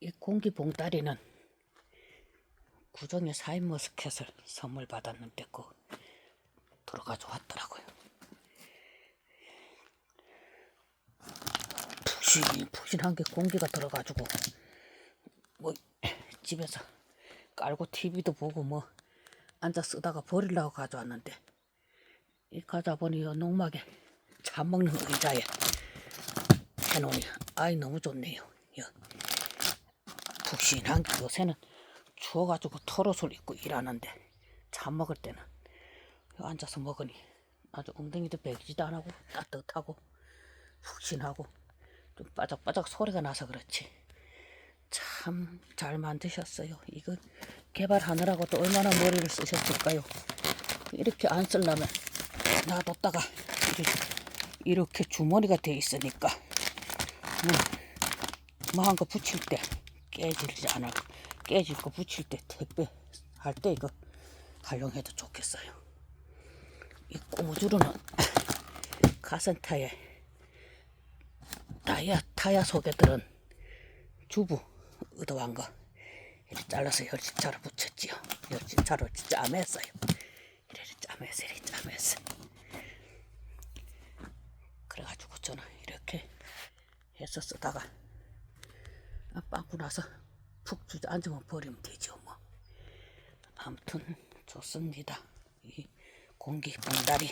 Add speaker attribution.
Speaker 1: 이 공기 봉다리는 구정의 사인 머스켓을 선물 받았는데 그 들어가져 왔더라고요. 푹신 푹신한 게 공기가 들어가지고 뭐 집에서 깔고 TV도 보고 뭐 앉아 쓰다가 버리려고 가져왔는데 이 가자 보니 요 농막에 차 먹는 의자에 해놓으니 아이 너무 좋네요. 요 푹신한 게 요새는 추워가지고 털옷을 입고 일하는데 차 먹을 때는 요 앉아서 먹으니 아주 엉덩이도 베기지도 안 하고 따뜻하고 푹신하고 좀 바짝바짝 소리가 나서 그렇지 참 잘 만드셨어요. 이거 개발하느라고 또 얼마나 머리를 쓰셨을까요? 이렇게 안 쓰려면 놔뒀다가 이렇게, 주머니가 돼 있으니까 뭐한 거 붙일 때 깨지지 않아 깨질 거 붙일 때 택배 할 때 이거 활용해도 좋겠어요. 이 고무줄은 카센터에 타야 타야 속에 들은 주부 의도한 거 이렇게 잘라서 열심차로 붙였지요. 열심차로 짜맸어요. 이래를 짜매서 이래 짜매서 그래가지고 저는 이렇게 해서 쓰다가 아, 빵꾸 나서 푹 주저앉으면 버리면 되죠 뭐. 아무튼 좋습니다. 이 공기 봉다리